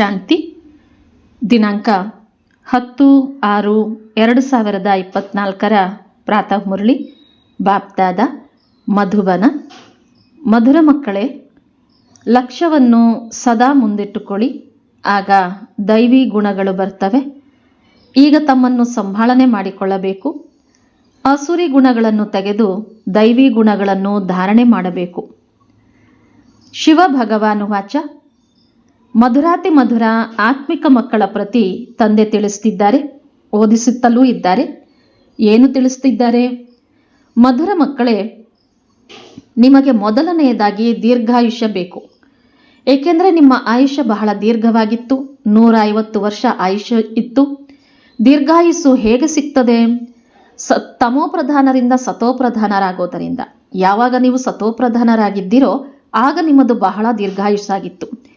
ಶಾಂತಿ. ದಿನಾಂಕ ಹತ್ತು ಆರು ಎರಡು ಸಾವಿರದ ಇಪ್ಪತ್ನಾಲ್ಕರ ಪ್ರಾತಃ ಮುರಳಿ. ಬಾಪ್ದಾದ ಮಧುಬನ. ಮಧುರ ಮಕ್ಕಳೇ, ಲಕ್ಷ್ಯವನ್ನು ಸದಾ ಮುಂದಿಟ್ಟುಕೊಳ್ಳಿ. ಆಗ ದೈವಿ ಗುಣಗಳು ಬರ್ತವೆ. ಈಗ ತಮ್ಮನ್ನು ಸಂಭಾಳನೆ ಮಾಡಿಕೊಳ್ಳಬೇಕು. ಅಸುರಿ ಗುಣಗಳನ್ನು ತೆಗೆದು ದೈವಿ ಗುಣಗಳನ್ನು ಧಾರಣೆ ಮಾಡಬೇಕು. ಶಿವ ಭಗವಾನು ವಾಚ ಮಧುರಾತಿ ಮಧುರ ಆತ್ಮಿಕ ಮಕ್ಕಳ ಪ್ರತಿ ತಂದೆ ತಿಳಿಸ್ತಿದ್ದಾರೆ, ಓದಿಸುತ್ತಲೂ ಇದ್ದಾರೆ. ಏನು ತಿಳಿಸ್ತಿದ್ದಾರೆ? ಮಧುರ ಮಕ್ಕಳೇ, ನಿಮಗೆ ಮೊದಲನೆಯದಾಗಿ ದೀರ್ಘಾಯುಷ್ಯ ಬೇಕು. ಏಕೆಂದರೆ ನಿಮ್ಮ ಆಯುಷ್ಯ ಬಹಳ ದೀರ್ಘವಾಗಿತ್ತು ನೂರ ಐವತ್ತು ವರ್ಷ ಆಯುಷ್ಯ ಇತ್ತು. ದೀರ್ಘಾಯುಸ್ಸು ಹೇಗೆ ಸಿಗ್ತದೆ? ಸ, ತಮೋಪ್ರಧಾನರಿಂದ ಸತೋಪ್ರಧಾನರಾಗೋದರಿಂದ. ಯಾವಾಗ ನೀವು ಸತೋಪ್ರಧಾನರಾಗಿದ್ದೀರೋ, ಆಗ ನಿಮ್ಮದು ಬಹಳ ದೀರ್ಘಾಯುಸ್ಸಾಗಿತ್ತು.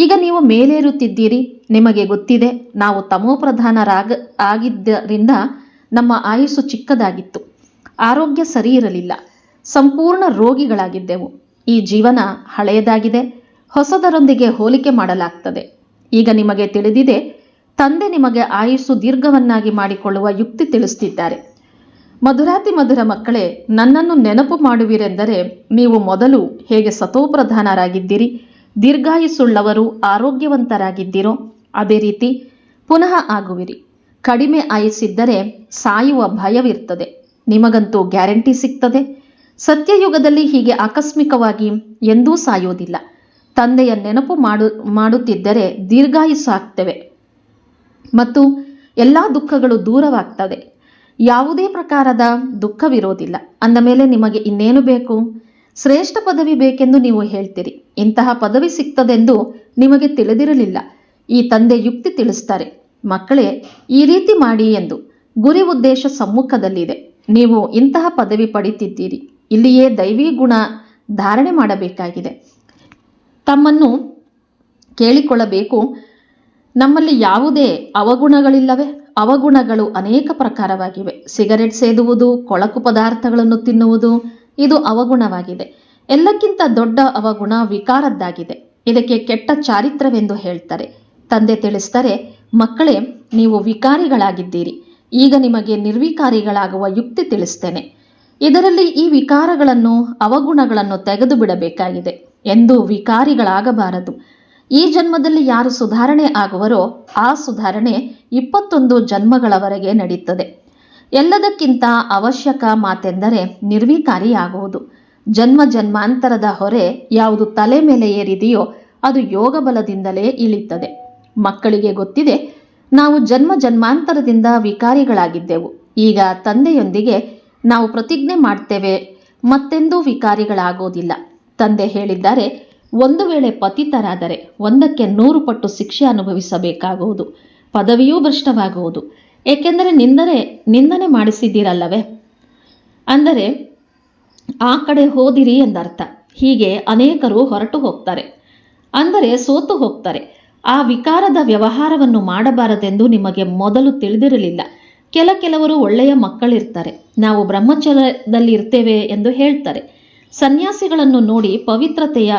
ಈಗ ನೀವು ಮೇಲೇರುತ್ತಿದ್ದೀರಿ. ನಿಮಗೆ ಗೊತ್ತಿದೆ, ನಾವು ತಮೋಪ್ರಧಾನರಾಗ ಆಗಿದ್ದರಿಂದ ನಮ್ಮ ಆಯುಸ್ಸು ಚಿಕ್ಕದಾಗಿತ್ತು. ಆರೋಗ್ಯ ಸರಿ ಇರಲಿಲ್ಲ ಸಂಪೂರ್ಣ ರೋಗಿಗಳಾಗಿದ್ದೆವು. ಈ ಜೀವನ ಹಳೆಯದಾಗಿದೆ. ಹೊಸದರೊಂದಿಗೆ ಹೋಲಿಕೆ ಮಾಡಲಾಗ್ತದೆ. ಈಗ ನಿಮಗೆ ತಿಳಿದಿದೆ, ತಂದೆ ನಿಮಗೆ ಆಯುಸ್ಸು ದೀರ್ಘವನ್ನಾಗಿ ಮಾಡಿಕೊಳ್ಳುವ ಯುಕ್ತಿ ತಿಳಿಸ್ತಿದ್ದಾರೆ. ಮಧುರಾತಿ ಮಧುರ ಮಕ್ಕಳೇ, ನನ್ನನ್ನು ನೆನಪು ಮಾಡುವಿರೆಂದರೆ, ನೀವು ಮೊದಲು ಹೇಗೆ ಸತೋಪ್ರಧಾನರಾಗಿದ್ದೀರಿ? ದೀರ್ಘಾಯುಸ್ಸುಳ್ಳವರು ಆರೋಗ್ಯವಂತರಾಗಿದ್ದೀರೋ, ಅದೇ ರೀತಿ ಪುನಃ ಆಗುವಿರಿ. ಕಡಿಮೆ ಆಯಸ್ಸಿದ್ದರೆ ಸಾಯುವ ಭಯವಿರ್ತದೆ. ನಿಮಗಂತೂ ಗ್ಯಾರಂಟಿ ಸಿಗ್ತದೆ. ಸತ್ಯಯುಗದಲ್ಲಿ ಹೀಗೆ ಆಕಸ್ಮಿಕವಾಗಿ ಎಂದೂ ಸಾಯೋದಿಲ್ಲ. ತಂದೆಯ ನೆನಪು ಮಾಡು, ಮಾಡುತ್ತಿದ್ದರೆ ದೀರ್ಘಾಯುಸಾಗ್ತೇವೆ ಮತ್ತು ಎಲ್ಲ ದುಃಖಗಳು ದೂರವಾಗ್ತದೆ ಯಾವುದೇ ಪ್ರಕಾರದ ದುಃಖವಿರೋದಿಲ್ಲ. ಅಂದ ಮೇಲೆ ನಿಮಗೆ ಇನ್ನೇನು ಬೇಕು? ಶ್ರೇಷ್ಠ ಪದವಿ ಬೇಕೆಂದು ನೀವು ಹೇಳ್ತೀರಿ. ಇಂತಹ ಪದವಿ ಸಿಗ್ತದೆಂದು ನಿಮಗೆ ತಿಳಿದಿರಲಿಲ್ಲ. ಈ ತಂದೆ ಯುಕ್ತಿ ತಿಳಿಸ್ತಾರೆ. ಮಕ್ಕಳೇ, ಈ ರೀತಿ ಮಾಡಿ ಎಂದು ಗುರಿ ಉದ್ದೇಶ ಸಮ್ಮುಖದಲ್ಲಿದೆ. ನೀವು ಇಂತಹ ಪದವಿ ಪಡಿತಿದ್ದೀರಿ. ಇಲ್ಲಿಯೇ ದೈವಿ ಗುಣ ಧಾರಣೆ ಮಾಡಬೇಕಾಗಿದೆ. ತಮ್ಮನ್ನು ಕೇಳಿಕೊಳ್ಳಬೇಕು. ನಮ್ಮಲ್ಲಿ ಯಾವುದೇ ಅವಗುಣಗಳಿಲ್ಲವೇ? ಅವಗುಣಗಳು ಅನೇಕ ಪ್ರಕಾರವಾಗಿವೆ. ಸಿಗರೆಟ್ ಸೇದುವುದು, ಕೊಳಕು ಪದಾರ್ಥಗಳನ್ನು ತಿನ್ನುವುದು ಇದು ಅವಗುಣವಾಗಿದೆ. ಎಲ್ಲಕ್ಕಿಂತ ದೊಡ್ಡ ಅವಗುಣ ವಿಕಾರದ್ದಾಗಿದೆ. ಇದಕ್ಕೆ ಕೆಟ್ಟ ಚಾರಿತ್ರವೆಂದು ಹೇಳ್ತಾರೆ. ತಂದೆ ತಿಳಿಸ್ತಾರೆ ಮಕ್ಕಳೇ, ನೀವು ವಿಕಾರಿಗಳಾಗಿದ್ದೀರಿ. ಈಗ ನಿಮಗೆ ನಿರ್ವಿಕಾರಿಗಳಾಗುವ ಯುಕ್ತಿ ತಿಳಿಸ್ತೇನೆ. ಇದರಲ್ಲಿ ಈ ವಿಕಾರಗಳನ್ನು, ಅವಗುಣಗಳನ್ನು ತೆಗೆದು ಬಿಡಬೇಕಾಗಿದೆ. ಎಂದು ವಿಕಾರಿಗಳಾಗಬಾರದು. ಈ ಜನ್ಮದಲ್ಲಿ ಯಾರು ಸುಧಾರಣೆ ಆಗುವರೋ, ಆ ಸುಧಾರಣೆ ಇಪ್ಪತ್ತೊಂದು ಜನ್ಮಗಳವರೆಗೆ ನಡೀತದೆ. ಎಲ್ಲದಕ್ಕಿಂತ ಅವಶ್ಯಕ ಮಾತೆಂದರೆ ನಿರ್ವಿಕಾರಿಯಾಗುವುದು. ಜನ್ಮ ಜನ್ಮಾಂತರದ ಹೊರೆ ಯಾವುದು ತಲೆ ಮೇಲೆ ಏರಿದೆಯೋ ಅದು ಯೋಗ ಬಲದಿಂದಲೇ ಇಳಿತದೆ ಮಕ್ಕಳಿಗೆ ಗೊತ್ತಿದೆ, ನಾವು ಜನ್ಮ ಜನ್ಮಾಂತರದಿಂದ ವಿಕಾರಿಗಳಾಗಿದ್ದೆವು. ಈಗ ತಂದೆಯೊಂದಿಗೆ ನಾವು ಪ್ರತಿಜ್ಞೆ ಮಾಡ್ತೇವೆ, ಮತ್ತೆಂದೂ ವಿಕಾರಿಗಳಾಗೋದಿಲ್ಲ. ತಂದೆ ಹೇಳಿದ್ದಾರೆ, ಒಂದು ವೇಳೆ ಪತಿತರಾದರೆ ಒಂದಕ್ಕೆ ನೂರು ಪಟ್ಟು ಶಿಕ್ಷೆ ಅನುಭವಿಸಬೇಕಾಗುವುದು. ಪದವಿಯೂ ಭ್ರಷ್ಟವಾಗುವುದು. ಏಕೆಂದರೆ ನಿಂದನೆ ನಿಂದನೆ ಮಾಡಿಸಿದ್ದೀರಲ್ಲವೇ? ಅಂದರೆ, ಆ ಕಡೆ ಹೋದಿರಿ ಎಂದರ್ಥ. ಹೀಗೆ ಅನೇಕರು ಹೊರಟು ಹೋಗ್ತಾರೆ. ಅಂದರೆ ಸೋತು ಹೋಗ್ತಾರೆ. ಆ ವಿಕಾರದ ವ್ಯವಹಾರವನ್ನು ಮಾಡಬಾರದೆಂದು ನಿಮಗೆ ಮೊದಲು ತಿಳಿದಿರಲಿಲ್ಲ. ಕೆಲ ಕೆಲವರು ಒಳ್ಳೆಯ ಮಕ್ಕಳಿರ್ತಾರೆ. ನಾವು ಬ್ರಹ್ಮಚರ್ಯದಲ್ಲಿ ಇರ್ತೇವೆ ಎಂದು ಹೇಳ್ತಾರೆ. ಸನ್ಯಾಸಿಗಳನ್ನು ನೋಡಿ ಪವಿತ್ರತೆಯ,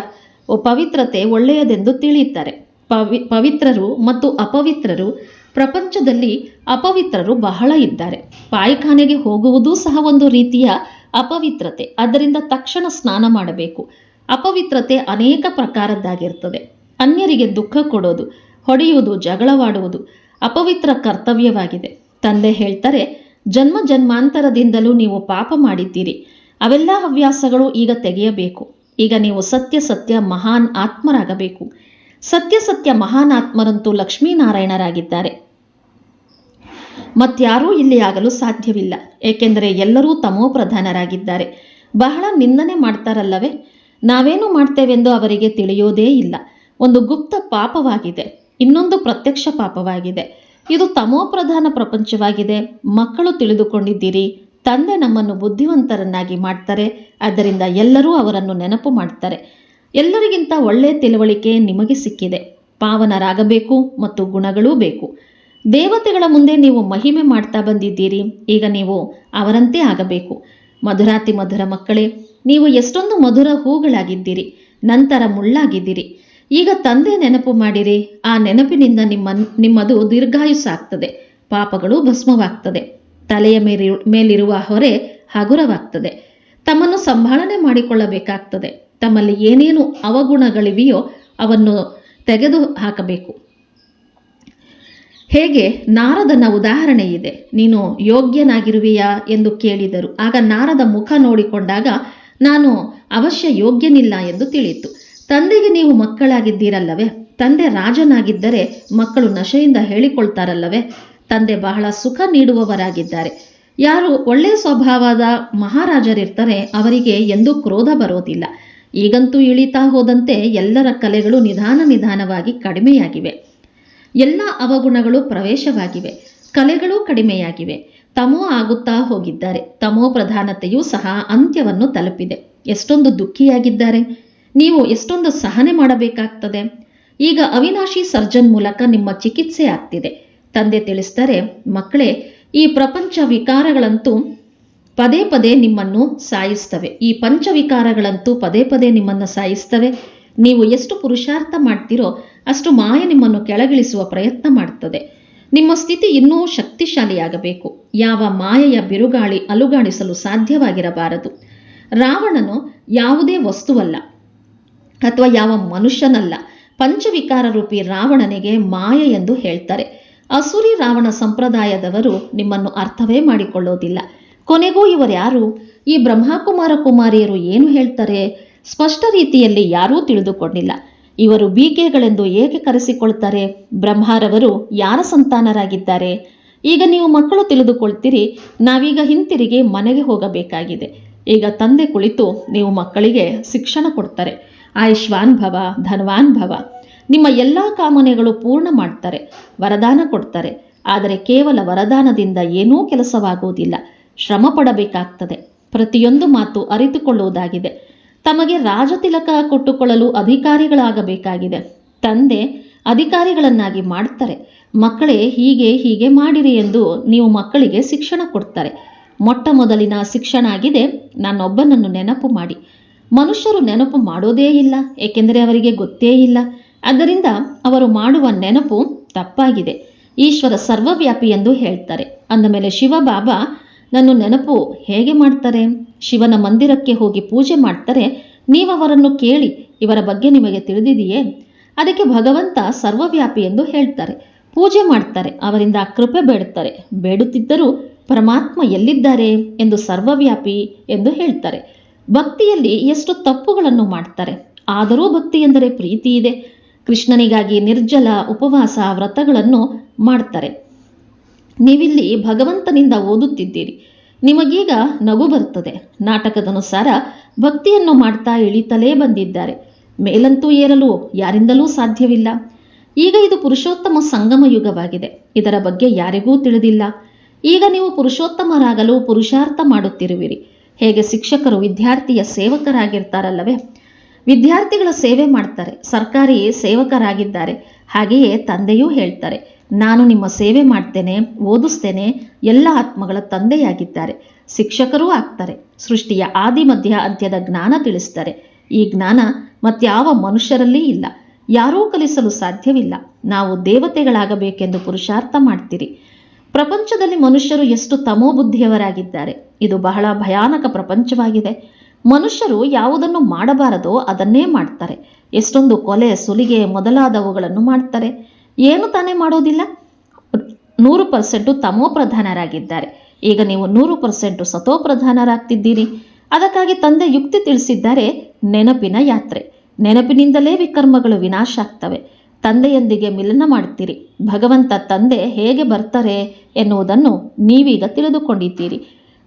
ಪವಿತ್ರತೆ ಒಳ್ಳೆಯದೆಂದು ತಿಳಿಯುತ್ತಾರೆ. ಪವಿ, ಪವಿತ್ರರು ಮತ್ತು ಅಪವಿತ್ರರು ಪ್ರಪಂಚದಲ್ಲಿ ಅಪವಿತ್ರರು ಬಹಳ ಇದ್ದಾರೆ. ಪಾಯಿಖಾನೆಗೆ ಹೋಗುವುದೂ ಸಹ ಒಂದು ರೀತಿಯ ಅಪವಿತ್ರತೆ. ಅದರಿಂದ ತಕ್ಷಣ ಸ್ನಾನ ಮಾಡಬೇಕು. ಅಪವಿತ್ರತೆ ಅನೇಕ ಪ್ರಕಾರದ್ದಾಗಿರ್ತದೆ. ಅನ್ಯರಿಗೆ ದುಃಖ ಕೊಡೋದು, ಹೊಡೆಯುವುದು, ಜಗಳವಾಡುವುದು ಅಪವಿತ್ರ ಕರ್ತವ್ಯವಾಗಿದೆ. ತಂದೆ ಹೇಳ್ತಾರೆ, ಜನ್ಮ ಜನ್ಮಾಂತರದಿಂದಲೂ ನೀವು ಪಾಪ ಮಾಡಿದ್ದೀರಿ. ಅವೆಲ್ಲ ಹವ್ಯಾಸಗಳು ಈಗ ತೆಗೆಯಬೇಕು. ಈಗ ನೀವು ಸತ್ಯ ಸತ್ಯ ಮಹಾನ್ ಆತ್ಮರಾಗಬೇಕು. ಸತ್ಯ ಸತ್ಯ ಮಹಾನ್ ಆತ್ಮರಂತೂ ಲಕ್ಷ್ಮೀನಾರಾಯಣರಾಗಿದ್ದಾರೆ. ಮತ್ಯಾರೂ ಇಲ್ಲಿ ಆಗಲು ಸಾಧ್ಯವಿಲ್ಲ. ಏಕೆಂದರೆ ಎಲ್ಲರೂ ತಮೋ ಪ್ರಧಾನರಾಗಿದ್ದಾರೆ. ಬಹಳ ನಿಂದನೆ ಮಾಡ್ತಾರಲ್ಲವೇ? ನಾವೇನು ಮಾಡ್ತೇವೆಂದು ಅವರಿಗೆ ತಿಳಿಯೋದೇ ಇಲ್ಲ. ಒಂದು ಗುಪ್ತ ಪಾಪವಾಗಿದೆ. ಇನ್ನೊಂದು ಪ್ರತ್ಯಕ್ಷ ಪಾಪವಾಗಿದೆ. ಇದು ತಮೋಪ್ರಧಾನ ಪ್ರಪಂಚವಾಗಿದೆ. ಮಕ್ಕಳು ತಿಳಿದುಕೊಂಡಿದ್ದೀರಿ. ತಂದೆ ನಮ್ಮನ್ನು ಬುದ್ಧಿವಂತರನ್ನಾಗಿ ಮಾಡ್ತಾರೆ. ಆದ್ದರಿಂದ ಎಲ್ಲರೂ ಅವರನ್ನು ನೆನಪು ಮಾಡ್ತಾರೆ. ಎಲ್ಲರಿಗಿಂತ ಒಳ್ಳೆಯ ತಿಳುವಳಿಕೆ ನಿಮಗೆ ಸಿಕ್ಕಿದೆ. ಪಾವನರಾಗಬೇಕು ಮತ್ತು ಗುಣಗಳೂ ಬೇಕು. ದೇವತೆಗಳ ಮುಂದೆ ನೀವು ಮಹಿಮೆ ಮಾಡ್ತಾ ಬಂದಿದ್ದೀರಿ. ಈಗ ನೀವು ಅವರಂತೆ ಆಗಬೇಕು. ಮಧುರಾತಿ ಮಧುರ ಮಕ್ಕಳೇ, ನೀವು ಎಷ್ಟೊಂದು ಮಧುರ ಹೂಗಳಾಗಿದ್ದೀರಿ. ನಂತರ ಮುಳ್ಳಾಗಿದ್ದೀರಿ. ಈಗ ತಂದೆ ನೆನಪು ಮಾಡಿರಿ. ಆ ನೆನಪಿನಿಂದ ನಿಮ್ಮ, ನಿಮ್ಮದು ದೀರ್ಘಾಯುಸ್ಸಾಗ್ತದೆ. ಪಾಪಗಳು ಭಸ್ಮವಾಗ್ತದೆ. ತಲೆಯ ಮೇಲಿ ಮೇಲಿರುವ ಹೊರೆ ಹಗುರವಾಗ್ತದೆ. ತಮ್ಮನ್ನು ಸಂಭಾಳನೆ ಮಾಡಿಕೊಳ್ಳಬೇಕಾಗ್ತದೆ. ತಮ್ಮಲ್ಲಿ ಏನೇನು ಅವಗುಣಗಳಿವೆಯೋ ಅವನ್ನು ತೆಗೆದು ಹಾಕಬೇಕು ಹೇಗೆ ನಾರದನ ಉದಾಹರಣೆ ಇದೆ. ನೀನು ಯೋಗ್ಯನಾಗಿರುವೆಯಾ ಎಂದು ಕೇಳಿದರು. ಆಗ ನಾರದ ಮುಖ ನೋಡಿಕೊಂಡಾಗ ನಾನು ಅವಶ್ಯ ಯೋಗ್ಯನಿಲ್ಲ ಎಂದು ತಿಳಿಯಿತು. ತಂದೆಗೆ ನೀವು ಮಕ್ಕಳಾಗಿದ್ದೀರಲ್ಲವೇ? ತಂದೆ ರಾಜನಾಗಿದ್ದರೆ ಮಕ್ಕಳು ನಶೆಯಿಂದ ಹೇಳಿಕೊಳ್ತಾರಲ್ಲವೇ? ತಂದೆ ಬಹಳ ಸುಖ ನೀಡುವವರಾಗಿದ್ದಾರೆ. ಯಾರು ಒಳ್ಳೆಯ ಸ್ವಭಾವದ ಮಹಾರಾಜರಿರ್ತಾರೆ, ಅವರಿಗೆ ಎಂದೂ ಕ್ರೋಧ ಬರೋದಿಲ್ಲ. ಈಗಂತೂ ಇಳಿತಾ ಹೋದಂತೆ ಎಲ್ಲರ ಕಲೆಗಳು ನಿಧಾನ ನಿಧಾನವಾಗಿ ಕಡಿಮೆಯಾಗಿವೆ. ಎಲ್ಲ ಅವಗುಣಗಳು ಪ್ರವೇಶವಾಗಿವೆ. ಕಲೆಗಳು ಕಡಿಮೆಯಾಗಿವೆ. ತಮೋ ಆಗುತ್ತಾ ಹೋಗಿದ್ದಾರೆ. ತಮೋ ಪ್ರಧಾನತೆಯೂ ಸಹ ಅಂತ್ಯವನ್ನು ತಲುಪಿದೆ. ಎಷ್ಟೊಂದು ದುಃಖಿಯಾಗಿದ್ದಾರೆ. ನೀವು ಎಷ್ಟೊಂದು ಸಹನೆ ಮಾಡಬೇಕಾಗ್ತದೆ. ಈಗ ಅವಿನಾಶಿ ಸರ್ಜನ್ ಮೂಲಕ ನಿಮ್ಮ ಚಿಕಿತ್ಸೆ ಆಗ್ತಿದೆ. ತಂದೆ ತಿಳಿಸ್ತಾರೆ ಮಕ್ಕಳೇ, ಈ ಪ್ರಪಂಚ ವಿಕಾರಗಳಂತೂ ಪದೇ ಪದೇ ನಿಮ್ಮನ್ನು ಸಾಯಿಸ್ತವೆ. ಈ ಪಂಚವಿಕಾರಗಳಂತೂ ಪದೇ ಪದೇ ನಿಮ್ಮನ್ನು ಸಾಯಿಸ್ತವೆ. ನೀವು ಎಷ್ಟು ಪುರುಷಾರ್ಥ ಮಾಡ್ತೀರೋ ಅಷ್ಟು ಮಾಯ ನಿಮ್ಮನ್ನು ಕೆಳಗಿಳಿಸುವ ಪ್ರಯತ್ನ ಮಾಡುತ್ತದೆ. ನಿಮ್ಮ ಸ್ಥಿತಿ ಇನ್ನೂ ಶಕ್ತಿಶಾಲಿಯಾಗಬೇಕು. ಯಾವ ಮಾಯೆಯ ಬಿರುಗಾಳಿ ಅಲುಗಾಣಿಸಲು ಸಾಧ್ಯವಾಗಿರಬಾರದು. ರಾವಣನು ಯಾವುದೇ ವಸ್ತುವಲ್ಲ ಅಥವಾ ಯಾವ ಮನುಷ್ಯನಲ್ಲ. ಪಂಚವಿಕಾರ ರೂಪಿ ರಾವಣನಿಗೆ ಮಾಯ ಎಂದು ಹೇಳ್ತಾರೆ. ಅಸುರಿ ರಾವಣ ಸಂಪ್ರದಾಯದವರು ನಿಮ್ಮನ್ನು ಅರ್ಥವೇ ಮಾಡಿಕೊಳ್ಳೋದಿಲ್ಲ. ಕೊನೆಗೂ ಇವರ್ಯಾರು ಈ ಬ್ರಹ್ಮಕುಮಾರ ಕುಮಾರಿಯರು ಏನು ಹೇಳ್ತಾರೆ? ಸ್ಪಷ್ಟ ರೀತಿಯಲ್ಲಿ ಯಾರೂ ತಿಳಿದುಕೊಂಡಿಲ್ಲ. ಇವರು ಬೀಕೆಗಳೆಂದು ಏಕೆ ಕರೆಸಿಕೊಳ್ತಾರೆ? ಬ್ರಹ್ಮಾರವರು ಯಾರ ಸಂತಾನರಾಗಿದ್ದಾರೆ? ಈಗ ನೀವು ಮಕ್ಕಳು ತಿಳಿದುಕೊಳ್ತೀರಿ, ನಾವೀಗ ಹಿಂತಿರುಗಿ ಮನೆಗೆ ಹೋಗಬೇಕಾಗಿದೆ. ಈಗ ತಂದೆ ಕುಳಿತು ನೀವು ಮಕ್ಕಳಿಗೆ ಶಿಕ್ಷಣ ಕೊಡ್ತಾರೆ. ಆಯುಷ್ವಾನ್ ಭವ, ಧನ್ವಾನ್ ಭವ. ನಿಮ್ಮ ಎಲ್ಲ ಕಾಮನೆಗಳು ಪೂರ್ಣ ಮಾಡ್ತಾರೆ, ವರದಾನ ಕೊಡ್ತಾರೆ. ಆದರೆ ಕೇವಲ ವರದಾನದಿಂದ ಏನೂ ಕೆಲಸವಾಗುವುದಿಲ್ಲ, ಶ್ರಮ ಪಡಬೇಕಾಗ್ತದೆ. ಪ್ರತಿಯೊಂದು ಮಾತು ಅರಿತುಕೊಳ್ಳುವುದಾಗಿದೆ. ತಮಗೆ ರಾಜತಿಲಕ ಕೊಟ್ಟುಕೊಳ್ಳಲು ಅಧಿಕಾರಿಗಳಾಗಬೇಕಾಗಿದೆ. ತಂದೆ ಅಧಿಕಾರಿಗಳನ್ನಾಗಿ ಮಾಡ್ತಾರೆ. ಮಕ್ಕಳೇ ಹೀಗೆ ಹೀಗೆ ಮಾಡಿರಿ ಎಂದು ನೀವು ಮಕ್ಕಳಿಗೆ ಶಿಕ್ಷಣ ಕೊಡ್ತಾರೆ. ಮೊಟ್ಟ ಮೊದಲಿನ ಶಿಕ್ಷಣ ಆಗಿದೆ. ನಾನೊಬ್ಬನನ್ನು ನೆನಪು ಮಾಡಿ. ಮನುಷ್ಯರು ನೆನಪು ಮಾಡೋದೇ ಇಲ್ಲ, ಏಕೆಂದರೆ ಅವರಿಗೆ ಗೊತ್ತೇ ಇಲ್ಲ. ಅದರಿಂದ ಅವರು ಮಾಡುವ ನೆನಪು ತಪ್ಪಾಗಿದೆ. ಈಶ್ವರ ಸರ್ವವ್ಯಾಪಿ ಎಂದು ಹೇಳ್ತಾರೆ. ಅಂದಮೇಲೆ ಶಿವಬಾಬಾ ನನ್ನ ನೆನಪು ಹೇಗೆ ಮಾಡ್ತಾರೆ? ಶಿವನ ಮಂದಿರಕ್ಕೆ ಹೋಗಿ ಪೂಜೆ ಮಾಡ್ತಾರೆ. ನೀವು ಅವರನ್ನು ಕೇಳಿ ಇವರ ಬಗ್ಗೆ ನಿಮಗೆ ತಿಳಿದಿದೆಯೇ? ಅದಕ್ಕೆ ಭಗವಂತ ಸರ್ವವ್ಯಾಪಿ ಎಂದು ಹೇಳ್ತಾರೆ. ಪೂಜೆ ಮಾಡ್ತಾರೆ, ಅವರಿಂದ ಕೃಪೆ ಬೇಡುತ್ತಾರೆ. ಬೇಡುತ್ತಿದ್ದರೂ ಪರಮಾತ್ಮ ಎಲ್ಲಿದ್ದಾರೆ ಎಂದು ಸರ್ವವ್ಯಾಪಿ ಎಂದು ಹೇಳ್ತಾರೆ. ಭಕ್ತಿಯಲ್ಲಿ ಎಷ್ಟು ತಪ್ಪುಗಳನ್ನು ಮಾಡ್ತಾರೆ. ಆದರೂ ಭಕ್ತಿ ಎಂದರೆ ಪ್ರೀತಿ ಇದೆ. ಕೃಷ್ಣನಿಗಾಗಿ ನಿರ್ಜಲ ಉಪವಾಸ ವ್ರತಗಳನ್ನು ಮಾಡ್ತಾರೆ. ನೀವಿಲ್ಲಿ ಭಗವಂತನಿಂದ ಓದುತ್ತಿದ್ದೀರಿ. ನಿಮಗೀಗ ನಗು ಬರುತ್ತದೆ. ನಾಟಕದನುಸಾರ ಭಕ್ತಿಯನ್ನು ಮಾಡ್ತಾ ಇಳಿತಲೇ ಬಂದಿದ್ದಾರೆ. ಮೇಲಂತೂ ಏರಲು ಯಾರಿಂದಲೂ ಸಾಧ್ಯವಿಲ್ಲ. ಈಗ ಇದು ಪುರುಷೋತ್ತಮ ಸಂಗಮ ಯುಗವಾಗಿದೆ. ಇದರ ಬಗ್ಗೆ ಯಾರಿಗೂ ತಿಳಿದಿಲ್ಲ. ಈಗ ನೀವು ಪುರುಷೋತ್ತಮರಾಗಲು ಪುರುಷಾರ್ಥ ಮಾಡುತ್ತಿರುವಿರಿ. ಹೇಗೆ ಶಿಕ್ಷಕರು ವಿದ್ಯಾರ್ಥಿಯ ಸೇವಕರಾಗಿರ್ತಾರಲ್ಲವೇ? ವಿದ್ಯಾರ್ಥಿಗಳ ಸೇವೆ ಮಾಡ್ತಾರೆ. ಸರ್ಕಾರಿ ಸೇವಕರಾಗಿದ್ದಾರೆ. ಹಾಗೆಯೇ ತಂದೆಯೂ ಹೇಳ್ತಾರೆ. ನಾನು ನಿಮ್ಮ ಸೇವೆ ಮಾಡ್ತೇನೆ, ಓದಿಸ್ತೇನೆ, ಎಲ್ಲ ಆತ್ಮಗಳ ತಂದೆಯಾಗಿದ್ದಾರೆ. ಶಿಕ್ಷಕರೂ ಆಗ್ತಾರೆ. ಸೃಷ್ಟಿಯ ಆದಿ ಮಧ್ಯ ಅಂತ್ಯದ ಜ್ಞಾನ ತಿಳಿಸ್ತಾರೆ. ಈ ಜ್ಞಾನ ಮತ್ಯಾವ ಮನುಷ್ಯರಲ್ಲಿ ಇಲ್ಲ. ಯಾರೂ ಕಲಿಸಲು ಸಾಧ್ಯವಿಲ್ಲ. ನಾವು ದೇವತೆಗಳಾಗಬೇಕೆಂದು ಪುರುಷಾರ್ಥ ಮಾಡ್ತೀರಿ. ಪ್ರಪಂಚದಲ್ಲಿ ಮನುಷ್ಯರು ಎಷ್ಟು ತಮೋಬುದ್ಧಿಯವರಾಗಿದ್ದಾರೆ ಇದು ಬಹಳ ಭಯಾನಕ ಪ್ರಪಂಚವಾಗಿದೆ. ಮನುಷ್ಯರು ಯಾವುದನ್ನು ಮಾಡಬಾರದೋ ಅದನ್ನೇ ಮಾಡ್ತಾರೆ. ಎಷ್ಟೊಂದು ಕೊಲೆ, ಸುಲಿಗೆ ಮೊದಲಾದವುಗಳನ್ನು ಮಾಡ್ತಾರೆ. ಏನು ತಾನೇ ಮಾಡೋದಿಲ್ಲ? ನೂರು ಪರ್ಸೆಂಟು ತಮೋ ಪ್ರಧಾನರಾಗಿದ್ದಾರೆ. ಈಗ ನೀವು ನೂರು ಪರ್ಸೆಂಟು ಸತೋ ಪ್ರಧಾನರಾಗ್ತಿದ್ದೀರಿ. ಅದಕ್ಕಾಗಿ ತಂದೆ ಯುಕ್ತಿ ತಿಳಿಸಿದ್ದಾರೆ, ನೆನಪಿನ ಯಾತ್ರೆ. ನೆನಪಿನಿಂದಲೇ ವಿಕರ್ಮಗಳು ವಿನಾಶ ಆಗ್ತವೆ ತಂದೆಯೊಂದಿಗೆ ಮಿಲನ ಮಾಡ್ತೀರಿ. ಭಗವಂತ ತಂದೆ ಹೇಗೆ ಬರ್ತಾರೆ ಎನ್ನುವುದನ್ನು ನೀವೀಗ ತಿಳಿದುಕೊಂಡಿದ್ದೀರಿ.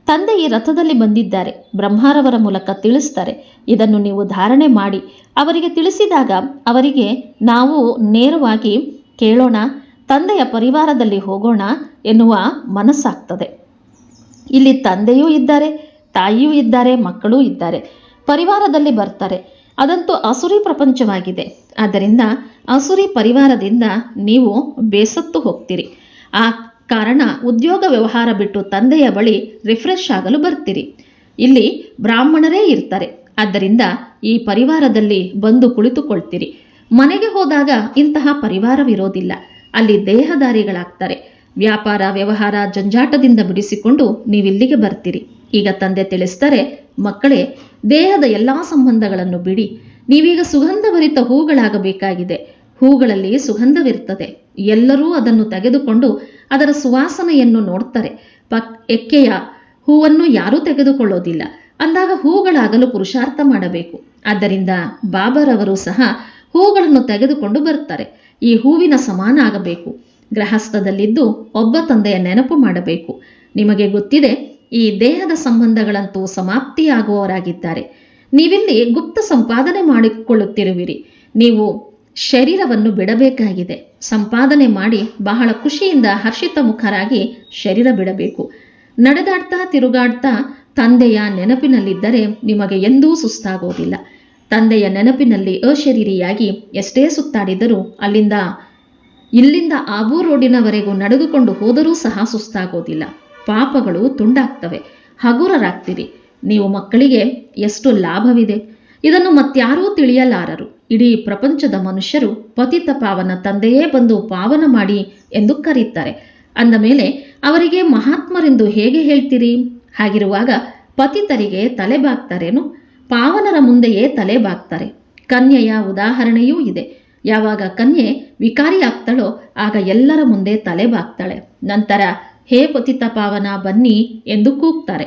ತಂದೆ ಈ ರಥದಲ್ಲಿ ಬಂದಿದ್ದಾರೆ. ಬ್ರಹ್ಮಾರವರ ಮೂಲಕ ತಿಳಿಸ್ತಾರೆ. ಇದನ್ನು ನೀವು ಧಾರಣೆ ಮಾಡಿ. ಅವರಿಗೆ ತಿಳಿಸಿದಾಗ ಅವರಿಗೆ ನಾವು ನೇರವಾಗಿ ಕೇಳೋಣ, ತಂದೆಯ ಪರಿವಾರದಲ್ಲಿ ಹೋಗೋಣ ಎನ್ನುವ ಮನಸ್ಸಾಗ್ತದೆ. ಇಲ್ಲಿ ತಂದೆಯೂ ಇದ್ದಾರೆ, ತಾಯಿಯೂ ಇದ್ದಾರೆ, ಮಕ್ಕಳೂ ಇದ್ದಾರೆ. ಪರಿವಾರದಲ್ಲಿ ಬರ್ತಾರೆ. ಅದಂತೂ ಅಸುರಿ ಪ್ರಪಂಚವಾಗಿದೆ. ಆದ್ದರಿಂದ ಅಸುರಿ ಪರಿವಾರದಿಂದ ನೀವು ಬೇಸತ್ತು ಹೋಗ್ತೀರಿ. ಆ ಕಾರಣ ಉದ್ಯೋಗ ವ್ಯವಹಾರ ಬಿಟ್ಟು ತಂದೆಯ ಬಳಿ ರಿಫ್ರೆಶ್ ಆಗಲು ಬರ್ತೀರಿ. ಇಲ್ಲಿ ಬ್ರಾಹ್ಮಣರೇ ಇರ್ತಾರೆ. ಆದ್ದರಿಂದ ಈ ಪರಿವಾರದಲ್ಲಿ ಬಂದು ಕುಳಿತುಕೊಳ್ತೀರಿ. ಮನೆಗೆ ಹೋದಾಗ ಇಂತಹ ಪರಿವಾರವಿರೋದಿಲ್ಲ ಅಲ್ಲಿ ದೇಹದಾರಿಗಳಾಗ್ತಾರೆ. ವ್ಯಾಪಾರ, ವ್ಯವಹಾರ ಜಂಜಾಟದಿಂದ ಬಿಡಿಸಿಕೊಂಡು ನೀವಿಲ್ಲಿಗೆ ಬರ್ತೀರಿ. ಈಗ ತಂದೆ ತಿಳಿಸ್ತಾರೆ, ಮಕ್ಕಳೇ, ದೇಹದ ಎಲ್ಲಾ ಸಂಬಂಧಗಳನ್ನು ಬಿಡಿ. ನೀವೀಗ ಸುಗಂಧಭರಿತ ಹೂಗಳಾಗಬೇಕಾಗಿದೆ. ಹೂಗಳಲ್ಲಿ ಸುಗಂಧವಿರ್ತದೆ. ಎಲ್ಲರೂ ಅದನ್ನು ತೆಗೆದುಕೊಂಡು ಅದರ ಸುವಾಸನೆಯನ್ನು ನೋಡ್ತಾರೆ. ಪಕ್, ಎಕ್ಕೆಯ ಹೂವನ್ನು ಯಾರೂ ತೆಗೆದುಕೊಳ್ಳೋದಿಲ್ಲ. ಅಂದಾಗ ಹೂಗಳಾಗಲು ಪುರುಷಾರ್ಥ ಮಾಡಬೇಕು. ಆದ್ದರಿಂದ ಬಾಬರವರು ಸಹ ಹೂಗಳನ್ನು ತೆಗೆದುಕೊಂಡು ಬರುತ್ತಾರೆ. ಈ ಹೂವಿನ ಸಮಾನ ಆಗಬೇಕು. ಗೃಹಸ್ಥದಲ್ಲಿದ್ದು ಒಬ್ಬ ತಂದೆಯ ನೆನಪು ಮಾಡಬೇಕು. ನಿಮಗೆ ಗೊತ್ತಿದೆ, ಈ ದೇಹದ ಸಂಬಂಧಗಳಂತೂ ಸಮಾಪ್ತಿಯಾಗುವವರಾಗಿದ್ದಾರೆ. ನೀವಿಲ್ಲಿ ಗುಪ್ತ ಸಂಪಾದನೆ ಮಾಡಿಕೊಳ್ಳುತ್ತಿರುವಿರಿ. ನೀವು ಶರೀರವನ್ನು ಬಿಡಬೇಕಾಗಿದೆ. ಸಂಪಾದನೆ ಮಾಡಿ ಬಹಳ ಖುಷಿಯಿಂದ ಹರ್ಷಿತ ಮುಖರಾಗಿ ಶರೀರ ಬಿಡಬೇಕು. ನಡೆದಾಡ್ತಾ ತಿರುಗಾಡ್ತಾ ತಂದೆಯ ನೆನಪಿನಲ್ಲಿದ್ದರೆ ನಿಮಗೆ ಎಂದೂ ಸುಸ್ತಾಗೋದಿಲ್ಲ. ತಂದೆಯ ನೆನಪಿನಲ್ಲಿ ಅಶರೀರಿಯಾಗಿ ಎಷ್ಟೇ ಸುತ್ತಾಡಿದರೂ ಅಲ್ಲಿಂದ, ಇಲ್ಲಿಂದ ಆಬೂ ರೋಡಿನವರೆಗೂ ನಡೆದುಕೊಂಡು ಹೋದರೂ ಸಹ ಸುಸ್ತಾಗೋದಿಲ್ಲ. ಪಾಪಗಳು ತುಂಡಾಗ್ತವೆ. ಹಗುರರಾಗ್ತೀರಿ. ನೀವು ಮಕ್ಕಳಿಗೆ ಎಷ್ಟು ಲಾಭವಿದೆ? ಇದನ್ನು ಮತ್ಯಾರೂ ತಿಳಿಯಲಾರರು. ಇಡೀ ಪ್ರಪಂಚದ ಮನುಷ್ಯರು ಪತಿತ ಪಾವನ ತಂದೆಯೇ ಬಂದು ಪಾವನ ಮಾಡಿ ಎಂದು ಕರೀತಾರೆ. ಅಂದ ಮೇಲೆ, ಅವರಿಗೆ ಮಹಾತ್ಮರೆಂದು ಹೇಗೆ ಹೇಳ್ತೀರಿ? ಹಾಗಿರುವಾಗ ಪತಿತರಿಗೆ ತಲೆ ಬಾಗ್ತಾರೇನು? ಪಾವನರ ಮುಂದೆಯೇ ತಲೆ ಬಾಗ್ತಾರೆ. ಕನ್ಯೆಯ ಉದಾಹರಣೆಯೂ ಇದೆ. ಯಾವಾಗ ಕನ್ಯೆ ವಿಕಾರಿಯಾಗ್ತಾಳೋ ಆಗ ಎಲ್ಲರ ಮುಂದೆ ತಲೆ ಬಾಗ್ತಾಳೆ. ನಂತರ, ಹೇ ಪತಿತ ಪಾವನ, ಬನ್ನಿ ಎಂದು ಕೂಗ್ತಾರೆ.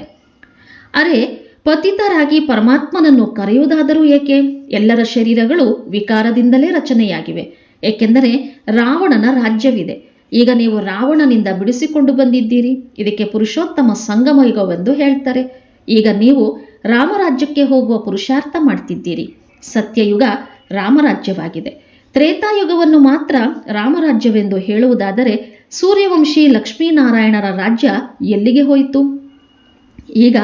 ಅರೆ, ಪತಿತರಾಗಿ ಪರಮಾತ್ಮನನ್ನು ಕರೆಯುವುದಾದರೂ ಏಕೆ? ಎಲ್ಲರ ಶರೀರಗಳು ವಿಕಾರದಿಂದಲೇ ರಚನೆಯಾಗಿವೆ. ಏಕೆಂದರೆ, ರಾವಣನ ರಾಜ್ಯವಿದೆ. ಈಗ ನೀವು ರಾವಣನಿಂದ ಬಿಡಿಸಿಕೊಂಡು ಬಂದಿದ್ದೀರಿ. ಇದಕ್ಕೆ ಪುರುಷೋತ್ತಮ ಸಂಗಮ ಯುಗವೆಂದು ಹೇಳ್ತಾರೆ. ಈಗ ನೀವು ರಾಮರಾಜ್ಯಕ್ಕೆ ಹೋಗುವ ಪುರುಷಾರ್ಥ ಮಾಡ್ತಿದ್ದೀರಿ. ಸತ್ಯಯುಗ ರಾಮರಾಜ್ಯವಾಗಿದೆ. ತ್ರೇತಾಯುಗವನ್ನು ಮಾತ್ರ ರಾಮರಾಜ್ಯವೆಂದು ಹೇಳುವುದಾದರೆ ಸೂರ್ಯವಂಶಿ ಲಕ್ಷ್ಮೀನಾರಾಯಣರ ರಾಜ್ಯ ಎಲ್ಲಿಗೆ ಹೋಯಿತು? ಈಗ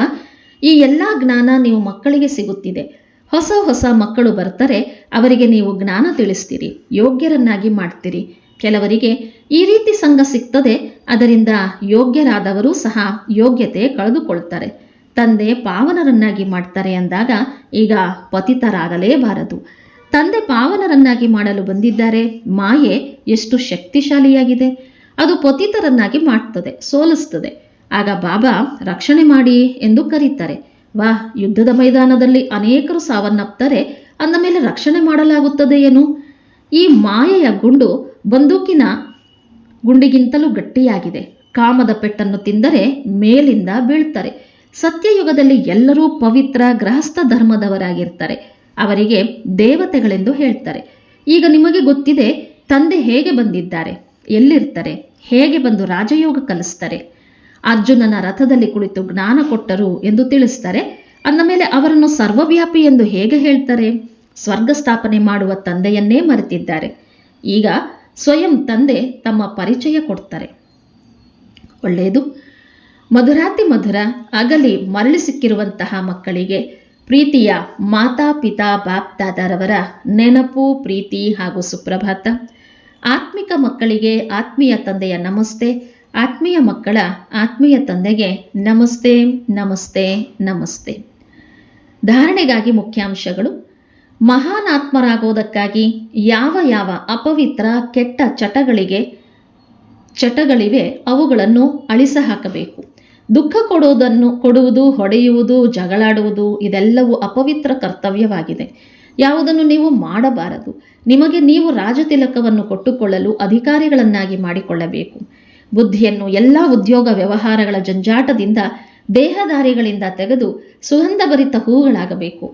ಈ ಎಲ್ಲ ಜ್ಞಾನ ನೀವು ಮಕ್ಕಳಿಗೆ ಸಿಗುತ್ತಿದೆ. ಹೊಸ ಹೊಸ ಮಕ್ಕಳು ಬರ್ತಾರೆ ಅವರಿಗೆ ನೀವು ಜ್ಞಾನ ತಿಳಿಸ್ತೀರಿ, ಯೋಗ್ಯರನ್ನಾಗಿ ಮಾಡ್ತೀರಿ. ಕೆಲವರಿಗೆ ಈ ರೀತಿ ಸಂಘ ಸಿಗ್ತದೆ, ಅದರಿಂದ ಯೋಗ್ಯರಾದವರು ಸಹ ಯೋಗ್ಯತೆ ಕಳೆದುಕೊಳ್ತಾರೆ. ತಂದೆ ಪಾವನರನ್ನಾಗಿ ಮಾಡ್ತಾರೆ ಅಂದಾಗ ಈಗ ಪತಿತರಾಗಲೇಬಾರದು. ತಂದೆ ಪಾವನರನ್ನಾಗಿ ಮಾಡಲು ಬಂದಿದ್ದಾರೆ, ಮಾಯೆ ಎಷ್ಟು ಶಕ್ತಿಶಾಲಿಯಾಗಿದೆ. ಅದು ಪತಿತರನ್ನಾಗಿ ಮಾಡ್ತದೆ, ಸೋಲಿಸ್ತದೆ. ಆಗ ಬಾಬಾ, ರಕ್ಷಣೆ ಮಾಡಿ ಎಂದು ಕರೀತಾರೆ. ವಾ ಯುದ್ಧದ ಮೈದಾನದಲ್ಲಿ ಅನೇಕರು ಸಾವನ್ನಪ್ತಾರೆ, ಅಂದ ಮೇಲೆ ರಕ್ಷಣೆ ಮಾಡಲಾಗುತ್ತದೆ ಏನು? ಈ ಮಾಯೆಯ ಗುಂಡು ಬಂದೂಕಿನ ಗುಂಡಿಗಿಂತಲೂ ಗಟ್ಟಿಯಾಗಿದೆ. ಕಾಮದ ಪೆಟ್ಟನ್ನು ತಿಂದರೆ ಮೇಲಿಂದ ಬೀಳ್ತಾರೆ. ಸತ್ಯಯುಗದಲ್ಲಿ ಎಲ್ಲರೂ ಪವಿತ್ರ ಗೃಹಸ್ಥ ಧರ್ಮದವರಾಗಿರ್ತಾರೆ. ಅವರಿಗೆ ದೇವತೆಗಳೆಂದು ಹೇಳ್ತಾರೆ. ಈಗ ನಿಮಗೆ ಗೊತ್ತಿದೆ, ತಂದೆ ಹೇಗೆ ಬಂದಿದ್ದಾರೆ, ಎಲ್ಲಿರ್ತಾರೆ, ಹೇಗೆ ಬಂದು ರಾಜಯೋಗ ಕಲಿಸ್ತಾರೆ. ಅರ್ಜುನನ ರಥದಲ್ಲಿ ಕುಳಿತು ಜ್ಞಾನ ಕೊಟ್ಟರು ಎಂದು ತಿಳಿಸ್ತಾರೆ. ಅಂದ ಮೇಲೆ ಅವರನ್ನು ಸರ್ವವ್ಯಾಪಿ ಎಂದು ಹೇಗೆ ಹೇಳ್ತಾರೆ? ಸ್ವರ್ಗ ಸ್ಥಾಪನೆ ಮಾಡುವ ತಂದೆಯನ್ನೇ ಮರೆತಿದ್ದಾರೆ. ಈಗ ಸ್ವಯಂ ತಂದೆ ತಮ್ಮ ಪರಿಚಯ ಕೊಡ್ತಾರೆ. ಒಳ್ಳೆಯದು. ಮಧುರಾತಿ ಮಧುರ ಅಗಲಿ ಮರಳಿ ಸಿಕ್ಕಿರುವಂತಹ ಮಕ್ಕಳಿಗೆ ಪ್ರೀತಿಯ ಮಾತಾ ಪಿತಾ ಬಾಪ್ ದಾದಾರವರ ನೆನಪು, ಪ್ರೀತಿ ಹಾಗೂ ಸುಪ್ರಭಾತ. ಆತ್ಮಿಕ ಮಕ್ಕಳಿಗೆ ಆತ್ಮೀಯ ತಂದೆಯ ನಮಸ್ತೆ. ಆತ್ಮೀಯ ಮಕ್ಕಳ ಆತ್ಮೀಯ ತಂದೆಗೆ ನಮಸ್ತೆ ನಮಸ್ತೆ ನಮಸ್ತೆ. ಧಾರಣೆಗಾಗಿ ಮುಖ್ಯಾಂಶಗಳು. ಮಹಾನ್ ಆತ್ಮರಾಗೋದಕ್ಕಾಗಿ ಯಾವ ಯಾವ ಅಪವಿತ್ರ ಕೆಟ್ಟ ಚಟಗಳಿಗೆ ಚಟಗಳಿವೆ ಅವುಗಳನ್ನು ಅಳಿಸ ಹಾಕಬೇಕು ದುಃಖ ಕೊಡುವುದನ್ನು ಕೊಡುವುದು, ಹೊಡೆಯುವುದು, ಜಗಳಾಡುವುದು, ಇದೆಲ್ಲವೂ ಅಪವಿತ್ರ ಕರ್ತವ್ಯವಾಗಿದೆ. ಯಾವುದನ್ನು ನೀವು ಮಾಡಬಾರದು. ನಿಮಗೆ ನೀವು ರಾಜತಿಲಕವನ್ನು ಕೊಟ್ಟುಕೊಳ್ಳಲು ಅಧಿಕಾರಿಗಳನ್ನಾಗಿ ಮಾಡಿಕೊಳ್ಳಬೇಕು. ಬುದ್ಧಿಯನ್ನು ಎಲ್ಲ ಉದ್ಯೋಗ ವ್ಯವಹಾರಗಳ ಜಂಜಾಟದಿಂದ ದೇಹದಾರಿಗಳಿಂದ ತೆಗೆದು ಸುಗಂಧಭರಿತ ಹೂಗಳಾಗಬೇಕು.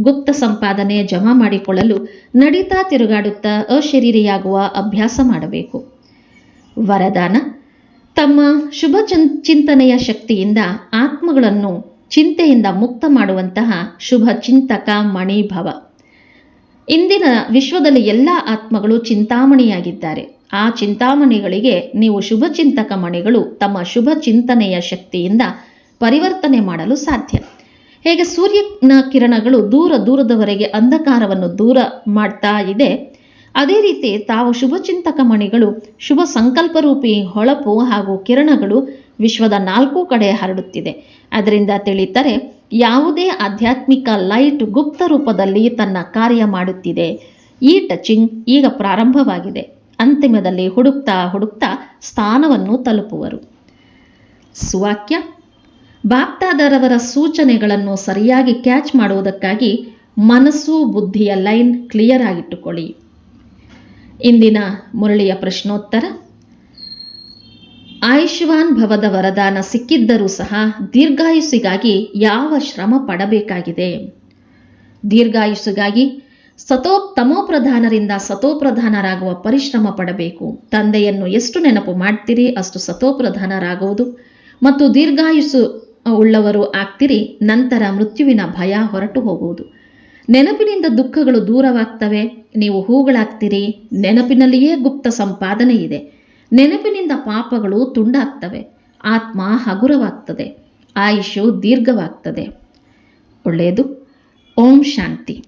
ಗುಪ್ತ ಸಂಪಾದನೆ ಜಮಾ ಮಾಡಿಕೊಳ್ಳಲು ನಡೀತಾ ತಿರುಗಾಡುತ್ತಾ ಅಶರೀರಿಯಾಗುವ ಅಭ್ಯಾಸ ಮಾಡಬೇಕು. ವರದಾನ ತಮ್ಮ ಶುಭ ಚಿಂತನೆಯ ಶಕ್ತಿಯಿಂದ ಆತ್ಮಗಳನ್ನು ಚಿಂತೆಯಿಂದ ಮುಕ್ತ ಮಾಡುವಂತಹ ಶುಭ ಚಿಂತಕ ಮಣಿಭವ. ಇಂದಿನ ವಿಶ್ವದಲ್ಲಿ ಎಲ್ಲ ಆತ್ಮಗಳು ಚಿಂತಾಮಣಿಯಾಗಿದ್ದಾರೆ. ಆ ಚಿಂತಾಮಣಿಗಳಿಗೆ ನೀವು ಶುಭ ಚಿಂತಕ ಮಣಿಗಳು ತಮ್ಮ ಶುಭ ಚಿಂತನೆಯ ಶಕ್ತಿಯಿಂದ ಪರಿವರ್ತನೆ ಮಾಡಲು ಸಾಧ್ಯ. ಹೇಗೆ ಸೂರ್ಯನ ಕಿರಣಗಳು ದೂರ ದೂರದವರೆಗೆ ಅಂಧಕಾರವನ್ನು ದೂರ ಮಾಡ್ತಾ ಇದೆ ಅದೇ ರೀತಿ ತಾವು ಶುಭಚಿಂತಕ ಮಣಿಗಳು, ಶುಭ ಸಂಕಲ್ಪರೂಪಿ ಹೊಳಪು ಹಾಗೂ ಕಿರಣಗಳು ವಿಶ್ವದ ನಾಲ್ಕು ಕಡೆ ಹರಡುತ್ತಿದೆ. ಅದರಿಂದ ತಿಳಿತರೆ, ಯಾವುದೇ ಆಧ್ಯಾತ್ಮಿಕ ಲೈಟ್ ಗುಪ್ತ ರೂಪದಲ್ಲಿ ತನ್ನ ಕಾರ್ಯ ಮಾಡುತ್ತಿದೆ. ಈ ಟಚಿಂಗ್ ಈಗ ಪ್ರಾರಂಭವಾಗಿದೆ. ಅಂತಿಮದಲ್ಲಿ ಹುಡುಕ್ತಾ ಹುಡುಕ್ತಾ ಸ್ಥಾನವನ್ನು ತಲುಪುವರು. ಸುವಾಕ್ಯ, ಬಾಪ್ತಾದರವರ ಸೂಚನೆಗಳನ್ನು ಸರಿಯಾಗಿ ಕ್ಯಾಚ್ ಮಾಡುವುದಕ್ಕಾಗಿ ಮನಸ್ಸು, ಬುದ್ಧಿಯ ಲೈನ್ ಕ್ಲಿಯರ್ ಆಗಿಟ್ಟುಕೊಳ್ಳಿ. ಇಂದಿನ ಮುರಳಿಯ ಪ್ರಶ್ನೋತ್ತರ. ಆಯುಷ್ಮಾನ್ ಭವದ ವರದಾನ ಸಿಕ್ಕಿದ್ದರೂ ಸಹ ದೀರ್ಘಾಯುಸ್ಸಿಗಾಗಿ ಯಾವ ಶ್ರಮ ಪಡಬೇಕಾಗಿದೆ? ದೀರ್ಘಾಯುಸ್ಸಿಗಾಗಿ ಸತೋ ಪ್ರಧಾನರಿಂದ ಸತೋಪ್ರಧಾನರಾಗುವ ಪರಿಶ್ರಮ ಪಡಬೇಕು. ತಂದೆಯನ್ನು ಎಷ್ಟು ನೆನಪು ಮಾಡ್ತೀರಿ, ಅಷ್ಟು ಸತೋಪ್ರಧಾನರಾಗುವುದು. ಮತ್ತು ದೀರ್ಘಾಯುಸ್ಸು ಉಳ್ಳವರು ಆಗ್ತಿರಿ, ನಂತರ ಮೃತ್ಯುವಿನ ಭಯ ಹೊರಟು ಹೋಗುವುದು. ನೆನಪಿನಿಂದ ದುಃಖಗಳು ದೂರವಾಗ್ತವೆ. ನೀವು ಹೂಗಳಾಗ್ತೀರಿ. ನೆನಪಿನಲ್ಲಿಯೇ ಗುಪ್ತ ಸಂಪಾದನೆ ಇದೆ. ನೆನಪಿನಿಂದ ಪಾಪಗಳು ತುಂಡಾಗ್ತವೆ. ಆತ್ಮ ಹಗುರವಾಗ್ತದೆ. ಆಯುಷು ದೀರ್ಘವಾಗ್ತದೆ. ಒಳ್ಳೆಯದು. ಓಂ ಶಾಂತಿ.